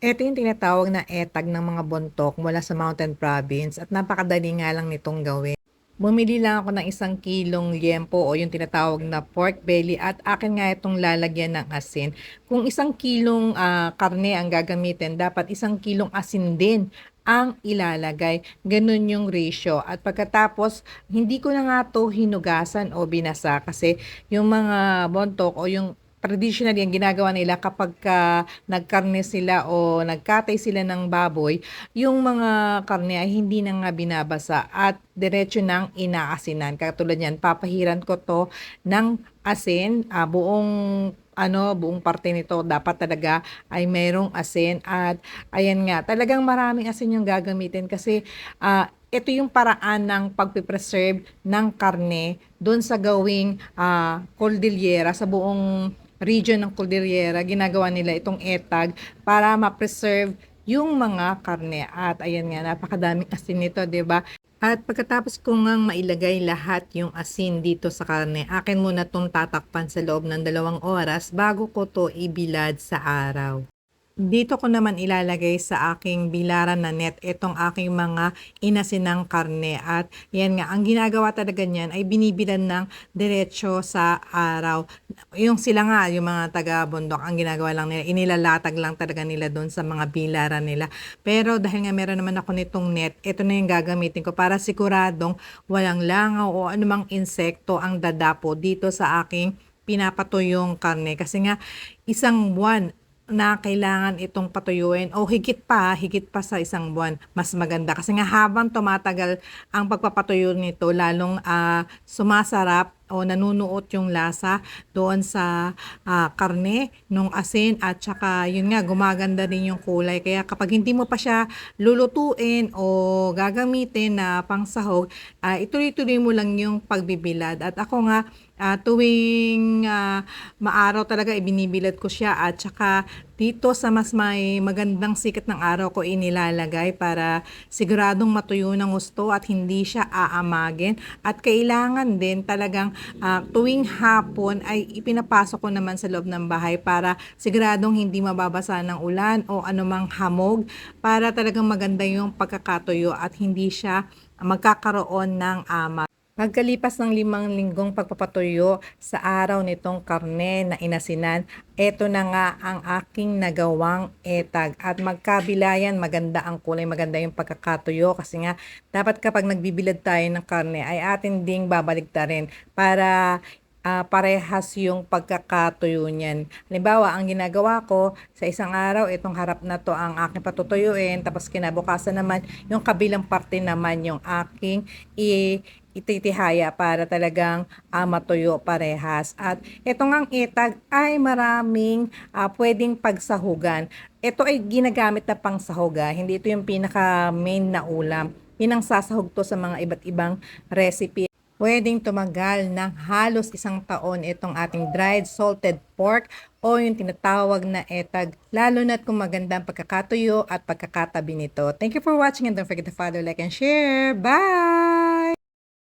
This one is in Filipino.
Ito yung tinatawag na etag ng mga bontok mula sa Mountain Province at napakadali nga lang nitong gawin. Bumili lang ako ng isang kilong liempo o yung tinatawag na pork belly at akin nga itong lalagyan ng asin. Kung isang kilong ah, karne ang gagamitin, dapat isang kilong asin din ang ilalagay. Ganun yung ratio. At pagkatapos, hindi ko na nga to hinugasan o binasa kasi yung mga bontok o yung traditionally ang ginagawa nila kapag ka nagkarne sila o nagkatay sila ng baboy, yung mga karne ay hindi na nga binabasa at diretso nang inaasinan. Katulad yan, papahiran ko to ng asin, ah, buong ano, buong parte nito dapat talaga ay mayroong asin at ayan nga, talagang maraming asin yung gagamitin kasi ah, ito yung paraan ng pagpipreserve ng karne doon sa gawing ah, cordillera sa buong region ng Cordillera, ginagawa nila itong etag para ma-preserve yung mga karne. At ayan nga, napakadaming asin nito, 'di ba? At pagkatapos ko ngang mailagay lahat yung asin dito sa karne, akin muna itong tatakpan sa loob ng dalawang oras bago ko to ibilad sa araw. Dito ko naman ilalagay sa aking bilaran na net itong aking mga inasinang karne at yan nga, ang ginagawa talaga niyan ay binibilan ng diretso sa araw. Yung sila nga, yung mga taga-bundok, ang ginagawa lang nila, inilalatag lang talaga nila doon sa mga bilaran nila. Pero dahil nga meron naman ako nitong net, ito na yung gagamitin ko para siguradong walang langaw o anumang insekto ang dadapo dito sa aking pinapatuyong karne. Kasi nga, isang buwan na kailangan itong patuyuin o higit pa, higit pa sa isang buwan, mas maganda. Kasi nga habang tumatagal ang pagpapatuyo nito, lalong ah, sumasarap o nanunuot yung lasa doon sa ah, karne nung asin at saka yun nga gumaganda din yung kulay. Kaya kapag hindi mo pa siya lulutuin o gagamitin na pangsahog ah, ituloy-tuloy mo lang yung pagbibilad. At ako nga ah, tuwing ah, maaraw talaga ibinibilad ko siya at saka dito sa mas may magandang sikat ng araw ko inilalagay para siguradong matuyo ng gusto at hindi siya aamagin at kailangan din talagang ah, tuwing hapon ay ipinapasok ko naman sa loob ng bahay para siguradong hindi mababasa ng ulan o anumang hamog para talagang maganda yung pagkakatuyo at hindi siya magkakaroon ng amag. Pagkalipas ng limang linggong pagpapatuyo sa araw nitong karne na inasinan, eto na nga ang aking nagawang etag. At magkabilayan, maganda ang kulay, maganda yung pagkakatuyo. Kasi nga, dapat kapag nagbibilad tayo ng karne, ay atin ding babaligtarin para ah, parehas yung pagkakatuyo niyan. Halimbawa, ang ginagawa ko sa isang araw, itong harap na to ang aking patutuyuin, tapos kinabukasan naman, yung kabilang parte naman yung aking i ititihaya para talagang ah, matuyo parehas. At ito ngang itag ay maraming ah, pwedeng pagsahugan. Ito ay ginagamit na pangsahuga, hindi ito yung pinaka main na ulam. Pinangsasahog to sa mga iba't ibang recipe. Pwedeng tumagal ng halos isang taon itong ating dried salted pork o yung tinatawag na etag, lalo na't kung maganda ang pagkakatuyo at pagkakatabi nito. Thank you for watching and don't forget to follow, like, and share. Bye!